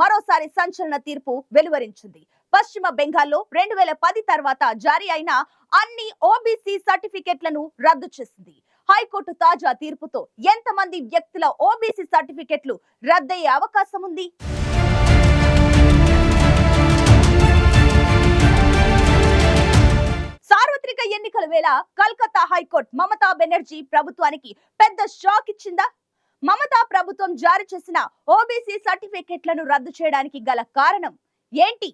మరోసారి సంచలన తీర్పు వెలువరించింది. పశ్చిమ బెంగాల్లో రెండు వేల పది తర్వాత జారీ అయిన అన్ని ఓబీసీ సర్టిఫికెట్లను రద్దు చేసింది. హైకోర్టు తాజా తీర్పుతో ఎంతమంది వ్యక్తుల ఓబీసీ సర్టిఫికెట్లు రద్దయ్యే అవకాశం ఉంది? సార్వత్రిక ఎన్నికల వేళ కల్కత్తా హైకోర్టు మమతా బెనర్జీ ప్రభుత్వానికి పెద్ద షాక్ ఇచ్చిందా? మమతా ప్రభుత్వం జారీ చేసిన ఓబీసీ సర్టిఫికెట్లను రద్దు చేయడానికి గల కారణం ఏంటి?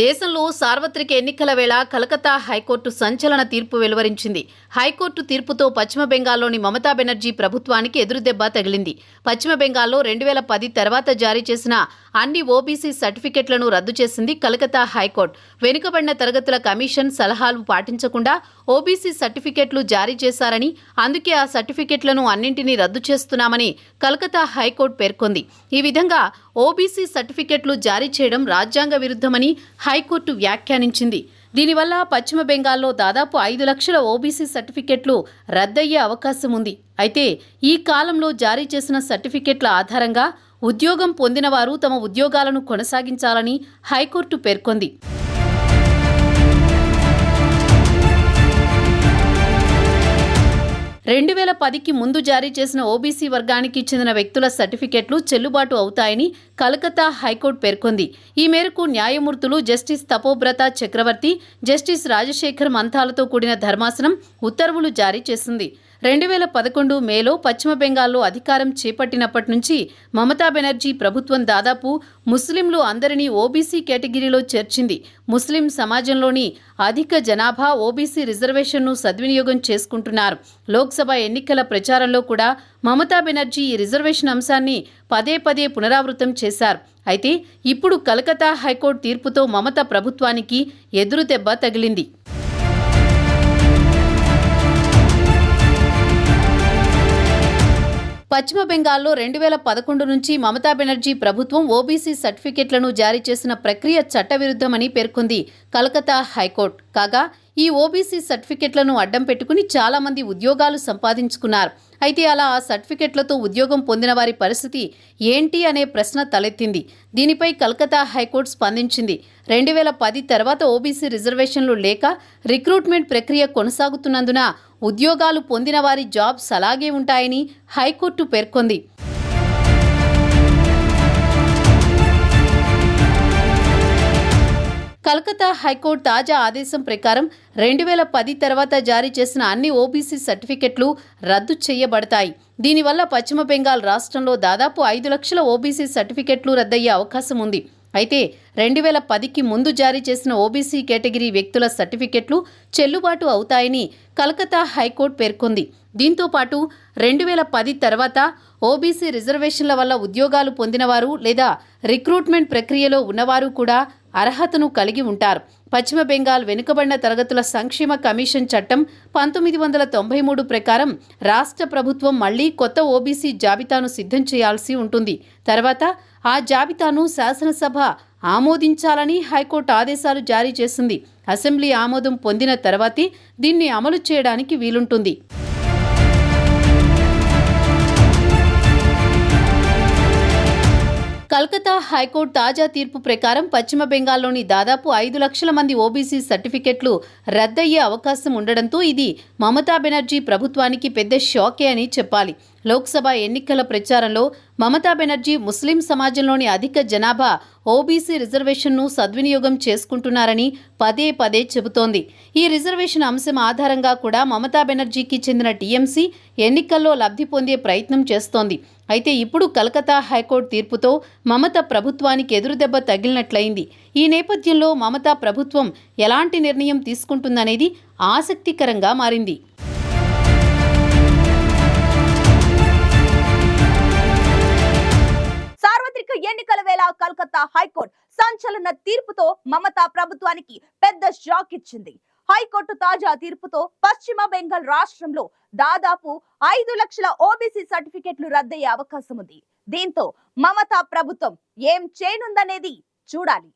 దేశంలో సార్వత్రిక ఎన్నికల వేళ కలకత్తా హైకోర్టు సంచలన తీర్పు వెలువరించింది. హైకోర్టు తీర్పుతో పశ్చిమ బెంగాల్లోని మమతా బెనర్జీ ప్రభుత్వానికి ఎదురుదెబ్బ తగిలింది. పశ్చిమ బెంగాల్లో రెండు వేల పది తర్వాత జారీ చేసిన అన్ని ఓబీసీ సర్టిఫికెట్లను రద్దు చేసింది కలకత్తా హైకోర్టు. వెనుకబడిన తరగతుల కమిషన్ సలహాలు పాటించకుండా ఓబీసీ సర్టిఫికెట్లు జారీ చేశారని అందుకే ఆ సర్టిఫికెట్లను అన్నింటినీ రద్దు చేస్తున్నామని కలకత్తా హైకోర్టు పేర్కొంది. ఈ విధంగా ఓబీసీ సర్టిఫికెట్లు జారీ చేయడం రాజ్యాంగ విరుద్ధమని హైకోర్టు వ్యాఖ్యానించింది. దీనివల్ల పశ్చిమ బెంగాల్లో దాదాపు ఐదు లక్షల ఓబీసీ సర్టిఫికెట్లు రద్దయ్యే అవకాశం ఉంది. అయితే ఈ కాలంలో జారీ చేసిన సర్టిఫికెట్ల ఆధారంగా ఉద్యోగం పొందినవారు తమ ఉద్యోగాలను కొనసాగించాలని హైకోర్టు పేర్కొంది. రెండు వేల పదికి ముందు జారీ చేసిన ఓబీసీ వర్గానికి చెందిన వ్యక్తుల సర్టిఫికెట్లు చెల్లుబాటు అవుతాయని కలకత్తా హైకోర్టు పేర్కొంది. ఈ మేరకు న్యాయమూర్తులు జస్టిస్ తపోబ్రత చక్రవర్తి జస్టిస్ రాజశేఖర్ మంతాలతో కూడిన ధర్మాసనం ఉత్తర్వులు జారీ చేసింది. రెండు వేల పదకొండు మేలో పశ్చిమ బెంగాల్లో అధికారం చేపట్టినప్పటి నుంచి మమతా బెనర్జీ ప్రభుత్వం దాదాపు ముస్లింలు అందరినీ ఓబీసీ కేటగిరీలో చేర్చింది. ముస్లిం సమాజంలోని అధిక జనాభా ఓబీసీ రిజర్వేషన్ను సద్వినియోగం చేసుకుంటున్నారు. లోక్సభ ఎన్నికల ప్రచారంలో కూడా మమతా బెనర్జీ ఈ రిజర్వేషన్ అంశాన్ని పదే పదే పునరావృతం చేశారు. అయితే ఇప్పుడు కలకత్తా హైకోర్టు తీర్పుతో మమత ప్రభుత్వానికి ఎదురుదెబ్బ తగిలింది. పశ్చిమ బెంగాల్లో రెండు వేల పదకొండు నుంచి మమతా బెనర్జీ ప్రభుత్వం ఓబీసీ సర్టిఫికెట్లను జారీ చేసిన ప్రక్రియ చట్టవిరుద్ధమని పేర్కొంది కలకత్తా హైకోర్టు. కాగా ఈ ఓబీసీ సర్టిఫికెట్లను అడ్డం పెట్టుకుని చాలామంది ఉద్యోగాలు సంపాదించుకున్నారు. అయితే అలా ఆ సర్టిఫికెట్లతో ఉద్యోగం పొందిన వారి పరిస్థితి ఏంటి అనే ప్రశ్న తలెత్తింది. దీనిపై కలకత్తా హైకోర్టు స్పందించింది. రెండు వేల పది తర్వాత ఓబీసీ రిజర్వేషన్లు లేక రిక్రూట్మెంట్ ప్రక్రియ కొనసాగుతున్నందున ఉద్యోగాలు పొందిన వారి జాబ్స్ అలాగే ఉంటాయని హైకోర్టు పేర్కొంది. కలకత్తా హైకోర్టు తాజా ఆదేశం ప్రకారం రెండు వేల పది తర్వాత జారీ చేసిన అన్ని ఓబీసీ సర్టిఫికెట్లు రద్దు చేయబడతాయి. దీనివల్ల పశ్చిమ బెంగాల్ రాష్ట్రంలో దాదాపు ఐదు లక్షల ఓబీసీ సర్టిఫికెట్లు రద్దయ్యే అవకాశం ఉంది. అయితే రెండు వేల పదికి ముందు జారీ చేసిన ఓబీసీ కేటగిరీ వ్యక్తుల సర్టిఫికెట్లు చెల్లుబాటు అవుతాయని కలకత్తా హైకోర్టు పేర్కొంది. దీంతో పాటు రెండు వేల పది తర్వాత ఓబీసీ రిజర్వేషన్ల వల్ల ఉద్యోగాలు పొందినవారు లేదా రిక్రూట్మెంట్ ప్రక్రియలో ఉన్నవారు కూడా అర్హతను కలిగి ఉంటారు. పశ్చిమ బెంగాల్ వెనుకబడిన తరగతుల సంక్షేమ కమిషన్ చట్టం పంతొమ్మిది వందల తొంభై మూడు ప్రకారం రాష్ట్ర ప్రభుత్వం మళ్ళీ కొత్త ఓబీసీ జాబితాను సిద్ధం చేయాల్సి ఉంటుంది. తర్వాత ఆ జాబితాను శాసనసభ ఆమోదించాలని హైకోర్టు ఆదేశాలు జారీ చేసింది. అసెంబ్లీ ఆమోదం పొందిన తర్వాతే దీన్ని అమలు చేయడానికి వీలుంటుంది. కల్కతా హైకోర్టు తాజా తీర్పు ప్రకారం పశ్చిమ బెంగాల్లోని దాదాపు ఐదు లక్షల మంది ఓబీసీ సర్టిఫికెట్లు రద్దయ్యే అవకాశం ఉండడంతో ఇది మమతా బెనర్జీ ప్రభుత్వానికి పెద్ద షాకే అని చెప్పాలి. లోక్సభ ఎన్నికల ప్రచారంలో మమతా బెనర్జీ ముస్లిం సమాజంలోని అధిక జనాభా ఓబీసీ రిజర్వేషన్ను సద్వినియోగం చేసుకుంటున్నారని పదే పదే చెబుతోంది. ఈ రిజర్వేషన్ అంశం ఆధారంగా కూడా మమతా బెనర్జీకి చెందిన టీఎంసీ ఎన్నికల్లో లబ్ధి పొందే ప్రయత్నం చేస్తోంది. అయితే ఇప్పుడు కలకత్తా హైకోర్టు తీర్పుతో మమత ప్రభుత్వానికి ఎదురుదెబ్బ తగిలినట్లయింది. ఈ నేపథ్యంలో మమతా ప్రభుత్వం ఎలాంటి నిర్ణయం తీసుకుంటుందనేది ఆసక్తికరంగా మారింది. సంచలన తీర్పుతో మమతా ప్రభుత్వానికి పెద్ద షాక్ ఇచ్చింది. హైకోర్టు తాజా తీర్పుతో పశ్చిమ బెంగాల్ రాష్ట్రంలో దాదాపు ఐదు లక్షల ఓబీసీ సర్టిఫికెట్లు రద్దయ్యే అవకాశం ఉంది దీంతో మమతా ప్రభుత్వం ఏం చేయనుందనేది చూడాలి.